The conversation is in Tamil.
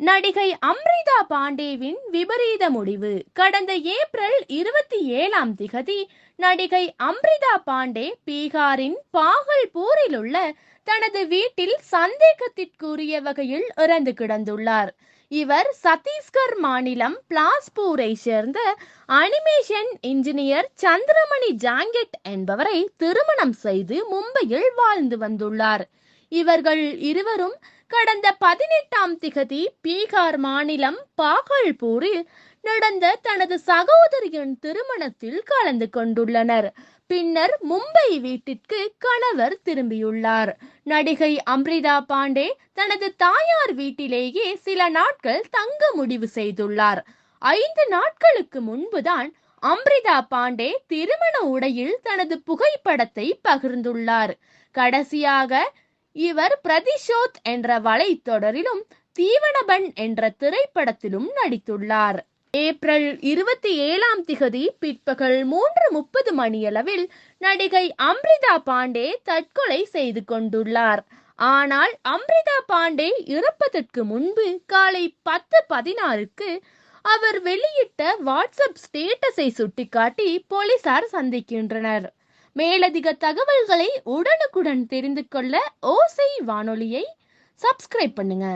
நடிகை அம்ரிதா பாண்டேவின் விபரீத முடிவு. கடந்த ஏப்ரல் இருபத்தி ஏழாம் திகதி நடிகை அம்ரிதா பாண்டே பீகாரின் பாகல்பூரில் உள்ள தனது வீட்டில் சந்தேகத்திற்குரிய வகையில் இறந்து கிடந்துள்ளார். இவர் சத்தீஸ்கர் மாநிலம் பிளாஸ்பூரை சேர்ந்த அனிமேஷன் இன்ஜினியர் சந்திரமணி ஜாங்கெட் என்பவரை திருமணம் செய்து மும்பையில் வாழ்ந்து வந்துள்ளார். இவர்கள் இருவரும் கடந்த பதினெட்டாம் திகதி பீகார் மாநிலம் பாகல்பூரில் நடந்த தனது சகோதரியின் திருமணத்தில் கலந்து கொண்டுள்ளனர். பின்னர் மும்பை வீட்டிற்கு கணவர் திரும்பியுள்ளார். நடிகை அம்ரிதா பாண்டே தனது தாயார் வீட்டிலேயே சில நாட்கள் தங்க முடிவு செய்துள்ளார். ஐந்து நாட்களுக்கு முன்புதான் அம்ரிதா பாண்டே திருமண உடையில் தனது புகைப்படத்தை பகிர்ந்துள்ளார். கடைசியாக இவர் பிரதிஷோத் என்ற வலைத்தொடரிலும் தீவனபன் என்ற திரைப்படத்திலும் நடித்துள்ளார். ஏப்ரல் இருபத்தி ஏழாம் திகதி பிற்பகல் மூன்று முப்பது மணியளவில் நடிகை அம்ரிதா பாண்டே தற்கொலை செய்து கொண்டுள்ளார். ஆனால் அம்ரிதா பாண்டே இறப்பதற்கு முன்பு காலை பத்து பதினாறுக்கு அவர் வெளியிட்ட வாட்ஸ்அப் ஸ்டேட்டஸை சுட்டிக்காட்டி போலீசார் சந்திக்கின்றனர். மேலதிக தகவல்களை உடனுக்குடன் தெரிந்து கொள்ள ஓசை வானொலியை சப்ஸ்கிரைப் பண்ணுங்க.